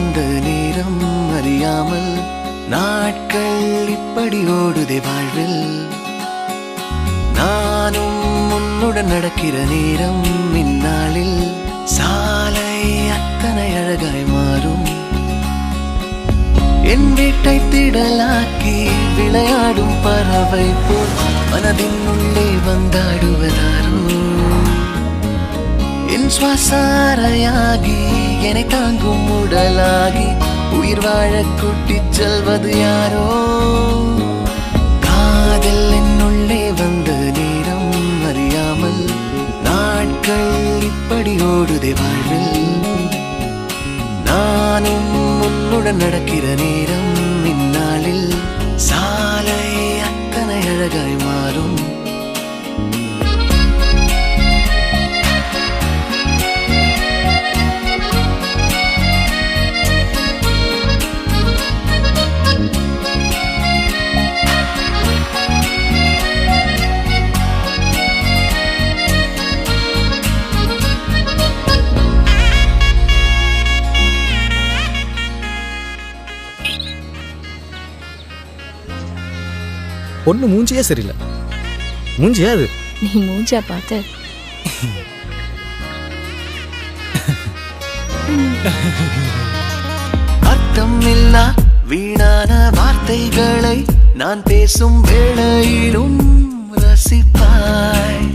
வந்த நேரம் அறியாமல் நாட்கள் இப்படி ஓடுதே வாழ்வில். நானும் உன்னுடன் நடக்கிற நேரம் இந்நாளில் சாலை அத்தனை அழகாய் மாறும். என் வீட்டை திடலாக்கி விளையாடும் பறவை போல் மனதின் உள்ளே வந்தாடுவதாரோ சுவாசாரையாகி என்னை தாங்கும் உடலாகி உயிர் வாழ கூட்டிச் செல்வது யாரோ? காதல் என்னுள்ளே வந்த நேரம் அறியாமல் நாட்கள் இப்படி ஓடுதே வாழ்வில். நானும் உன்னுடன் நடக்கிற நேரம் இந்நாளில் சாலை அத்தனை அழகாய் மாறும். பொண்ணு மூஞ்சியே சரியில்லை. மூஞ்சியா அது? நீ மூஞ்சா பார்த்து. அர்த்தம் இல்லா வீணான வார்த்தைகளை நான் பேசும் வேளையிலும் ரசிப்பாய்.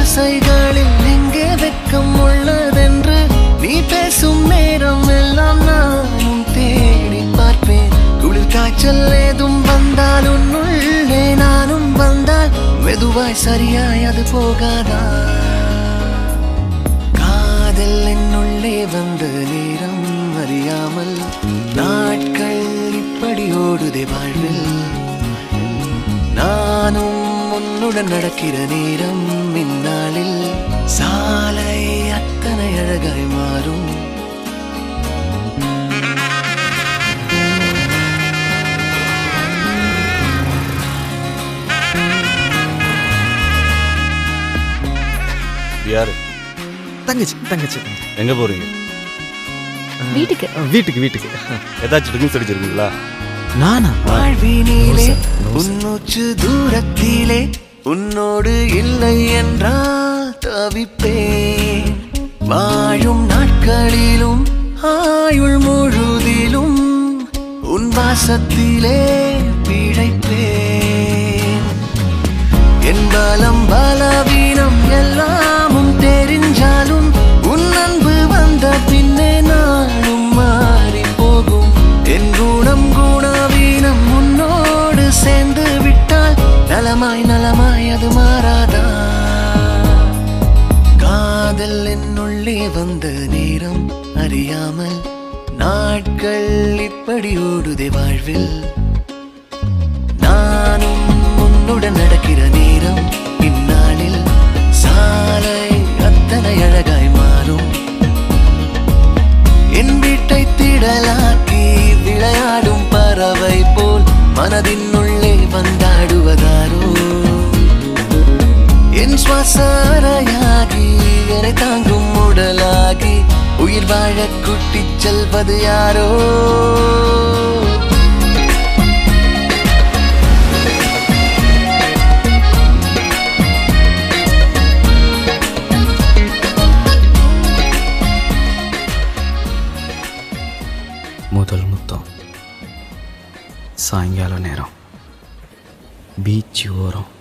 ஆசைகளில் தசைகளில் எங்கே வெட்கம் உள்ளதென்று நீ பேசும் நேரம் எல்லாம் நானும் தேடி பார்ப்பேன். குளிர் காய்ச்சல் ஏதும் வந்தால் உன்னுள்ளே நானும் வந்தால் மெதுவாய் சரியாய் அது போகாதா? காதல் என்னுள்ளே வந்த நேரம் அறியாமல் நாட்கள் இப்படி ஓடுதே வாழ்வில். நானும் உன்னுடன் நடக்கிற நேரம் சாலை அத்தனை அழகாய் மாறும். யாரு? தங்கச்சி தங்கச்சி. எங்க போறீங்க? வீட்டுக்கு. வீட்டுக்கு வீட்டுக்கு. ஏதாச்சும் ட்ரிங்க்ஸ் அடிச்சிருக்கீங்களா? நானா? வாழ்வினிலே உன்னுச்சு தூரத்திலே உன்னோடு இல்லை என்றால் தவிப்பேன். வாழும் நாட்களிலும் ஆயுள் முழுதிலும் உன் வாசத்திலே பிழைப்பேன். என் பலம் பலவீனம் எல்லாமும் தெரிஞ்சாலும் உன் அன்பு வந்த பின்னே நான் அறியாமல் நாட்கள் இப்படி ஓடுதே வாழ்வில். நானும் உன்னுடன் நடக்கிற நேரம் இந்நாளில் சாலை அத்தனை அழக வாழ கூட்டிச் செல்வது யாரோ? முதல் முத்தம். சாயங்கால நேரம். பீச் ஓரம்.